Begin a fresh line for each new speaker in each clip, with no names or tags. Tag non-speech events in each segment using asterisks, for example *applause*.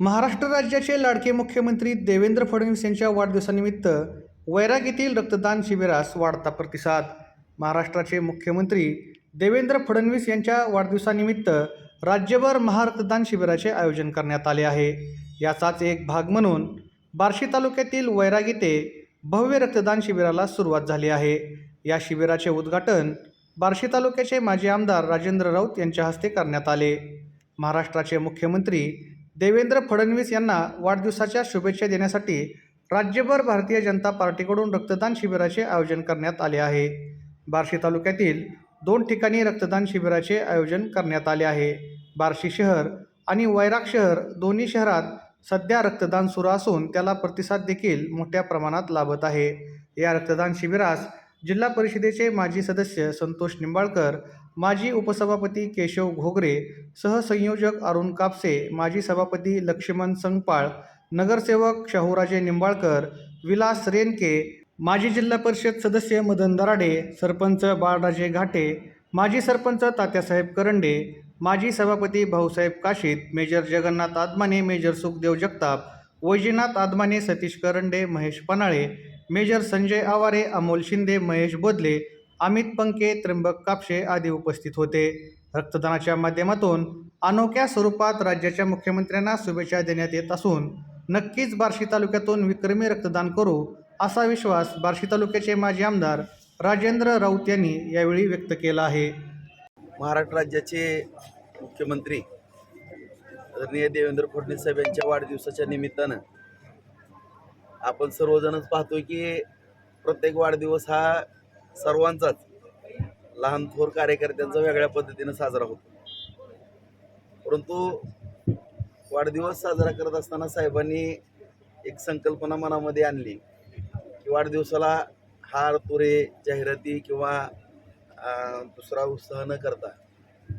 महाराष्ट्र राज्याचे लाडके मुख्यमंत्री देवेंद्र फडणवीस यांच्या वाढदिवसानिमित्त वैराग येथील रक्तदान शिबिरास वाढता प्रतिसाद. महाराष्ट्राचे मुख्यमंत्री देवेंद्र फडणवीस यांच्या वाढदिवसानिमित्त राज्यभर महारक्तदान शिबिराचे आयोजन करण्यात आले आहे. याचाच एक भाग म्हणून बार्शी तालुक्यातील वैराग येथे भव्य रक्तदान शिबिराला सुरुवात झाली आहे. या शिबिराचे उद्घाटन बार्शी तालुक्याचे माजी आमदार राजेंद्र राऊत यांच्या हस्ते करण्यात आले. महाराष्ट्राचे मुख्यमंत्री देवेंद्र फडणवीस यांना वाढदिवसाच्या शुभेच्छा देण्यासाठी राज्यभर भारतीय जनता पार्टीकडून रक्तदान शिबिराचे आयोजन करण्यात आले आहे. बार्शी तालुक्यातील दोन ठिकाणी रक्तदान शिबिराचे आयोजन करण्यात आले आहे. बार्शी शहर आणि वैराग शहर दोन्ही शहरात सध्या रक्तदान सुरू असून त्याला प्रतिसाद देखील मोठ्या प्रमाणात लाभत आहे. या रक्तदान शिबिरास जिल्हा परिषदेचे माजी सदस्य संतोष निंबाळकर माजी उपसभापती केशव घोगरे सहसंयोजक अरुण कापसे माजी सभापती लक्ष्मण संगपाळ नगरसेवक शाहूराजे निंबाळकर विलास रेनके माजी जिल्हा परिषद सदस्य मदन दराडे सरपंच बाळराजे घाटे माजी सरपंच तात्यासाहेब करंडे माजी सभापती Bhausaheb Kashit major Jagannath Aadmane major Sukhdev Jagtap Vaijnath Aadmane Satish Karande Mahesh Panale major Sanjay Aware Amol Shinde Mahesh Bodale Amit Panke Trimbak Kapshe आदी उपस्थित होते. रक्तदानाच्या माध्यमातून अनोख्या स्वरूपात राज्याच्या मुख्यमंत्र्यांना शुभेच्छा देण्यात येत असून नक्कीच बार्शी तालुक्यातून विक्रमी रक्तदान करू असा विश्वास बार्शी तालुक्याचे माजी आमदार राजेंद्र राऊत यांनी यावेळी व्यक्त केला आहे.
महाराष्ट्र राज्याचे मुख्यमंत्री आदरणीय देवेंद्र फडणवीस साहेब यांच्या वाढदिवसाच्या निमित्तानं आपण सर्वजणच पाहतोय की प्रत्येक वाढदिवस हा सर्वांचाच लहान थोर कार्यकर्त्यांचा वेगळ्या पद्धतीनं साजरा होतो. परंतु वाढदिवस साजरा करत असताना साहेबांनी एक संकल्पना मनामध्ये आणली की वाढदिवसाला हार तुरे जाहिराती किंवा दुसरा उत्साह न करता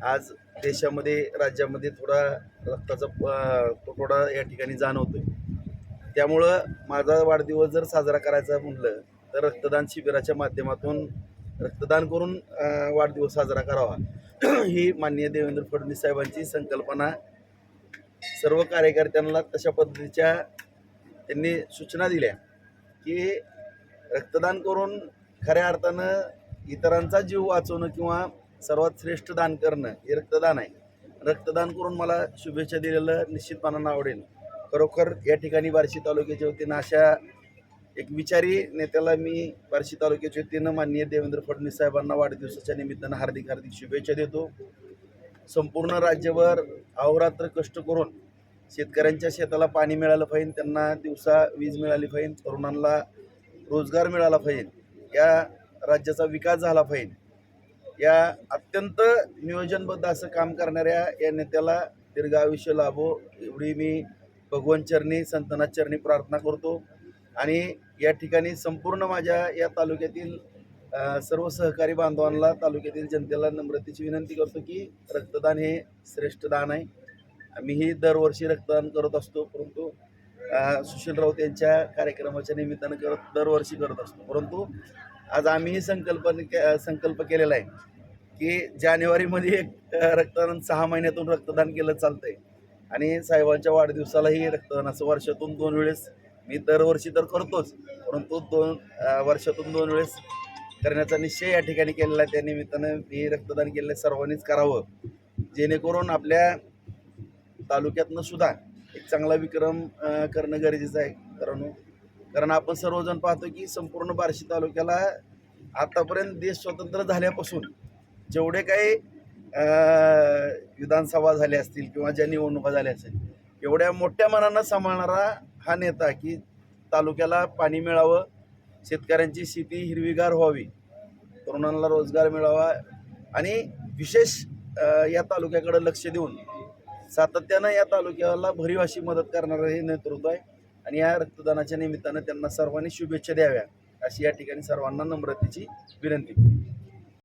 आज देशामध्ये राज्यामध्ये थोडा रक्ताचा तुटवडा या ठिकाणी जाणवतोय. त्यामुळं माझा वाढदिवस जर साजरा करायचा म्हटलं तर रक्तदान शिबिराच्या माध्यमातून रक्तदान करून वाढदिवस साजरा करावा. *clears throat* ही माननीय देवेंद्र फडणवीस साहेबांची संकल्पना. सर्व कार्यकर्त्यांना तशा पद्धतीच्या त्यांनी सूचना दिल्या की रक्तदान करून खऱ्या अर्थानं इतरांचा जीव वाचवणं किंवा सर्वात श्रेष्ठ दान करणं हे रक्तदान आहे. रक्तदान करून मला शुभेच्छा दिलेलं निश्चितपणानं आवडेल. खरोखर या ठिकाणी बार्शी तालुक्याच्या वतीनं अशा एक विचारी नेत्याला मी बार्शी तालुक्याच्या वतीनं माननीय देवेंद्र फडणवीस साहेबांना वाढदिवसाच्या निमित्तानं हार्दिक हार्दिक शुभेच्छा देतो. संपूर्ण राज्यभर अहोरात्र कष्ट करून शेतकऱ्यांच्या शेताला पाणी मिळालं पाहिजे त्यांना दिवसा वीज मिळाली पाहिजे तरुणांना रोजगार मिळाला पाहिजे या राज्याचा विकास झाला पाहिजे. या अत्यंत नियोजनबद्ध असं काम करणाऱ्या या नेत्याला दीर्घ आयुष्य लाभो एवढी मी भगवान चरणी संतनाथ चरणी प्रार्थना करतो. आणि या ठिकाणी संपूर्ण माझ्या या तालुक्यातील सर्व सहकारी बांधवांना तालुक्यातील जनतेला नम्रतेची विनंती करतो की रक्तदान हे श्रेष्ठ दान आहे. मीही दरवर्षी रक्तदान करत असतो परंतु सुशील राऊत यांच्या कार्यक्रमाच्या निमित्तानं करत दरवर्षी करत असतो. परंतु आज आम्हीही संकल्प के- संकल्प केलेला आहे की जानेवारीमध्ये एक रक्तदान सहा महिन्यातून रक्तदान केलं चालतं आहे आणि साहेबांच्या वाढदिवसालाही रक्तदान असं वर्षातून दोन वेळेस. मी दरवर्षी तर करतोच परंतु दोन वर्षातून दोन वेळेस करण्याचा निश्चय या ठिकाणी केलेला आहे. त्या निमित्तानं मी रक्तदान केलेलं सर्वांनीच करावं. जेणेकरून आपल्या तालुक्यातनं सुद्धा एक चांगला विक्रम करणं गरजेचं आहे. कारण कारण आपण सर्वजण पाहतो की संपूर्ण बार्शी तालुक्याला आतापर्यंत देश स्वतंत्र झाल्यापासून जेवढे काही विधानसभा झाल्या असतील किंवा ज्या निवडणुका झाल्या असतील एवढ्या मोठ्या मनानं सांभाळणारा हा नेता की तालुक्याला पाणी मिळावं शेतकऱ्यांची शेती हिरवीगार व्हावी तरुणांना रोजगार मिळावा आणि विशेष या तालुक्याकडे लक्ष देऊन सातत्यानं या तालुक्याला भरीव अशी मदत करणारं हे नेतृत्व आहे आणि या रक्तदानाच्या निमित्तानं त्यांना सर्वांनी शुभेच्छा द्याव्या अशी या ठिकाणी सर्वांना नम्रतेची विनंती.